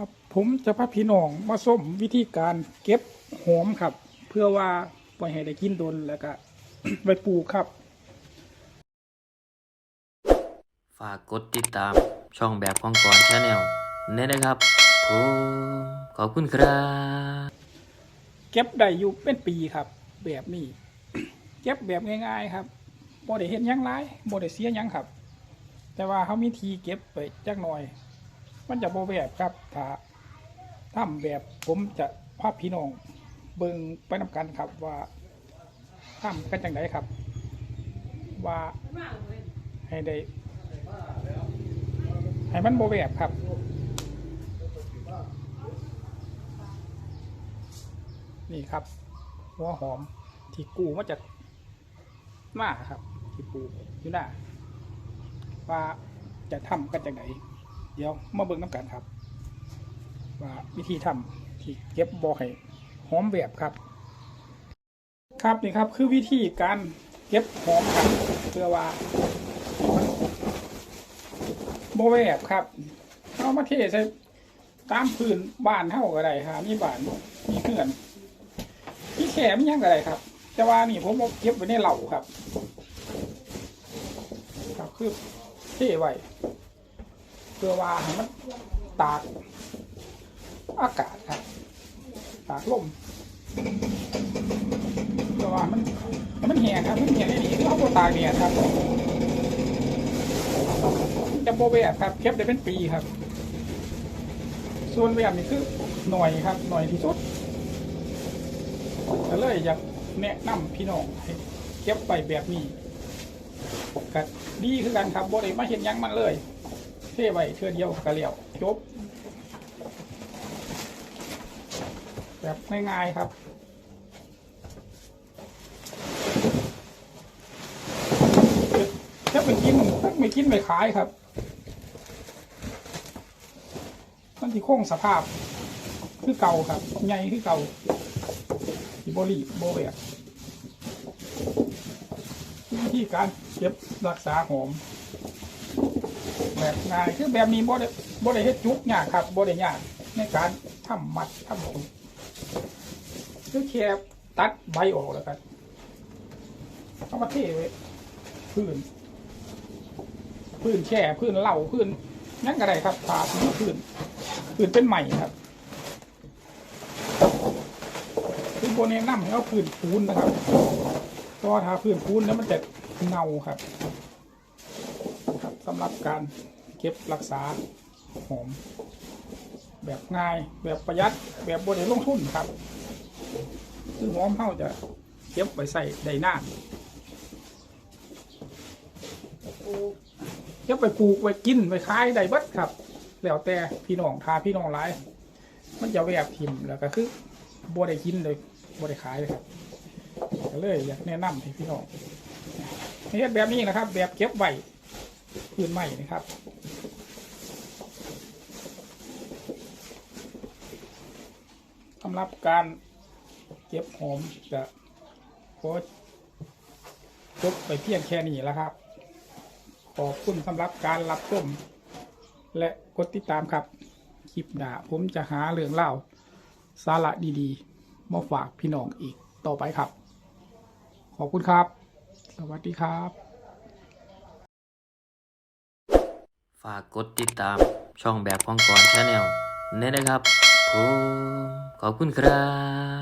ครับผมจะพาพี่น้องมาส้มวิธีการเก็บหอมครับ เพื่อว่าปล่อยให้ได้กินโดนแล้วก็ไปปลูกครับ ฝากกดติดตามช่องแบบของก่อนชาแนลเน้นนะครับผมขอบคุณครับ เก็บได้อยู่เป็นปีครับ แบบนี้ เก็บแบบง่ายๆครับบ่ได้เห็นยังไรบ่ได้เสียหยังครับ แต่ว่าเขามีทีเก็บไปจักหน่อย มันจะบ่แบบครับ ถ้าทำแบบผมจะพาพี่น้องเบิ่งไปนำกันครับว่าทำกันจังไดครับ ว่าให้ได้ ให้มันบ่แบบครับนี่ครับ หัวหอมที่กูมาจากหน้าครับ ที่ปูอยู่หน้าว่าจะทำกันจากไหน เดี๋ยวมาเบิ่งน้ำกันครับ ว่าวิธีทำที่เก็บบ่อให้หอมแบบครับ ครับนี่ครับคือวิธีการเก็บหอมครับเพื่อว่าโบแบบครับเอามาเทใส่ตามพื้นบ้านเท่าก็ได้ครับมีบ้านมีเพื่อนพี่แขมยังอะไรครับ แต่ว่านี่ผมเอาเก็บไว้ในเหล่าครับ ครับคือเทไว้ เพื่อว่าให้มันตากอากาศครับตากลมเพื่อว่ามันมันแห้งครับมันแห้งได้ดีเราก็ตากเนี่ยครับจะโบแบบครับเก็บได้เป็นปีครับ ส่วนแบบนี้คือหน่อยครับหน่อยที่สุดก็เลยอยากแนะนำพี่น้องให้เก็บไปแบบนี้ก็ดีคือกันครับโบ่ได้มาเห็นยังมันเลย เทไว้เทื่อเดียวก็เลี้ยวจบแบบง่ายๆครับถ้าไปกินถ้าไม่กินไม่ขายครับมันที่โค้งสภาพคือเก่าครับใหญ่คือเก่าที่บรีโบแบบวิธีการเก็บรักษาหอม แบบง่ายคือแบบนี้บ่ได้บ่ได้เฮ็ดจุกยากครับบ่ได้ยากในการทำมัดทำผงคือแค่ตัดใบออกแล้วกันเอามาเทไว้พื้น พื้นแช่พื้นเหล่าพื้นนั่นก็ได้ครับผ่าพื้นพื้นพื้นเป็นใหม่ครับคือโบเนน้ำให้เอาพื้นปูนนะครับเพราะว่าถ้าพื้นปูนแล้วมันจะเงาครับำหรับการเก็บรักษาหอม แบบง่ายแบบประหยัดแบบโบเนลงทุนครับคือหอมเข้าจะเก็บไว้ใส่ได้นานเก็บไปปลูกไว้กินไว้ขายได้บิดครับ แล้วแต่พี่น้องทาพี่น้องหลายมันจะแวบทิมแล้วก็คือบัได้กินเลยบัได้ขายเลยครับก็เลยอยากแนะนำให้พี่น้องให้เฮ็ดแบบนี้นะครับ แบบเก็บไว้ พื้นใหม่นะครับสำหรับการเก็บหอมจะโคตจบไปเพียงแค่นี้แล้วครับ ขอบคุณสำหรับการรับชมและกดติดตามครับ คลิปหน้าผมจะหาเรื่องเล่าสาระดีๆ มาฝากพี่น้องอีกต่อไปครับ ขอบคุณครับ สวัสดีครับากกดติดตามช่องแบบของก่อนชาแนลเน้นนะครับผมขอบคุณครับ